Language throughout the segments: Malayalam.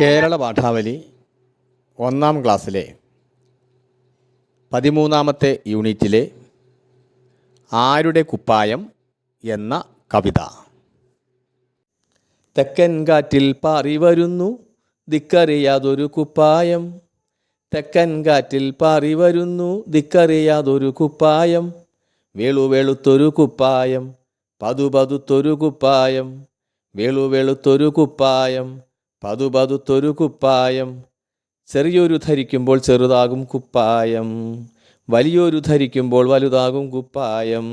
കേരള പാഠാവലി ഒന്നാം ക്ലാസ്സിലെ പതിമൂന്നാമത്തെ യൂണിറ്റിലെ ആരുടെ കുപ്പായം എന്ന കവിത. തെക്കൻ കാറ്റിൽ പാറി വരുന്നു ദിക്കറിയാതൊരു കുപ്പായം. തെക്കൻ കാറ്റിൽ പാറി വരുന്നു ദിക്കറിയാതൊരു കുപ്പായം. വെളുവെളുത്തൊരു കുപ്പായം പതുപതുത്തൊരു കുപ്പായം വെളുവെളുത്തൊരു കുപ്പായം പതുപതുത്തൊരു കുപ്പായം. ചെറിയൊരു ധരിക്കുമ്പോൾ ചെറുതാകും കുപ്പായം. വലിയൊരു ധരിക്കുമ്പോൾ വലുതാകും കുപ്പായം.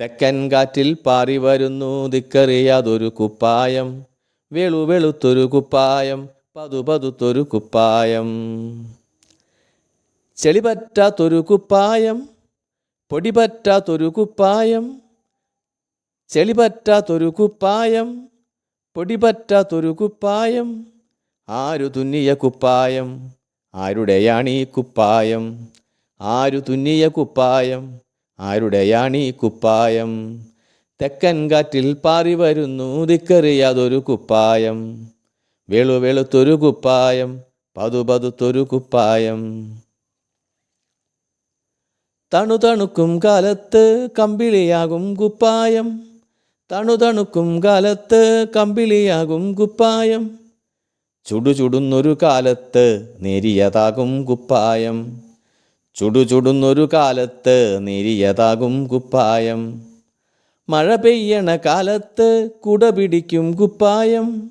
തെക്കൻ കാറ്റിൽ പാറി വരുന്നു ദിക്കറിയാതൊരു കുപ്പായം. വെളു വെളുത്തൊരു കുപ്പായം പതുപതുത്തൊരു കുപ്പായം. ചെളി പറ്റാത്തൊരു കുപ്പായം പൊടി പറ്റാത്തൊരു കുപ്പായം. ചെളി പറ്റാത്തൊരു കുപ്പായം പൊടി പറ്റാത്തൊരു കുപ്പായം ആരു തുന്നിയ കുപ്പായം ആരുടെയാണീ കുപ്പായം ആരു തുന്നിയ കുപ്പായം ആരുടെയാണീ കുപ്പായം തെക്കൻ കാറ്റിൽ പാറി വരുന്നു ദിക്കറിയാതൊരു കുപ്പായം വെളു വെളുത്തൊരു കുപ്പായം പതുപതുത്തൊരു കുപ്പായം തണു തണുക്കും കാലത്ത് കമ്പിളിയാകും കുപ്പായം. തണു തണുക്കും കാലത്ത് കമ്പിളിയാകും കുപ്പായം. ചുടുചുടുന്നൊരു കാലത്ത് നേരിയതാകും കുപ്പായം. ചുടു ചുടുന്നൊരു കാലത്ത് നേരിയതാകും കുപ്പായം. മഴ പെയ്യണ കാലത്ത് കുട പിടിക്കും കുപ്പായം.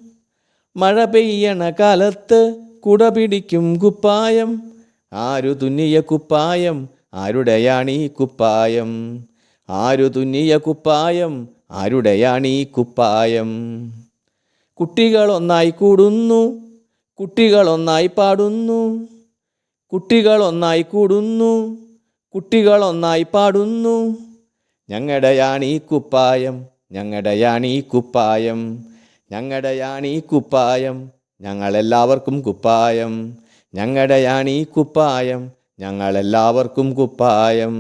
മഴ പെയ്യണ കാലത്ത് കുട പിടിക്കും കുപ്പായം. ആരു തുന്നിയ കുപ്പായം ആരുടെയാണീ കുപ്പായം? ആരു തുന്നിയ കുപ്പായം ആരുടെയാണീ കുപ്പായം? കുട്ടികൾ ഒന്നായി കൂടുന്നു കുട്ടികൾ ഒന്നായി പാടുന്നു കുട്ടികൾ ഒന്നായി കൂടുന്നു കുട്ടികൾ ഒന്നായി പാടുന്നു ഈ കുപ്പായം ഞങ്ങളുടെയാണീ കുപ്പായം ഞങ്ങളുടെയാണീ കുപ്പായം ഞങ്ങളെല്ലാവർക്കും കുപ്പായം. ഞങ്ങളുടെയാണീ കുപ്പായം ഞങ്ങളെല്ലാവർക്കും കുപ്പായം.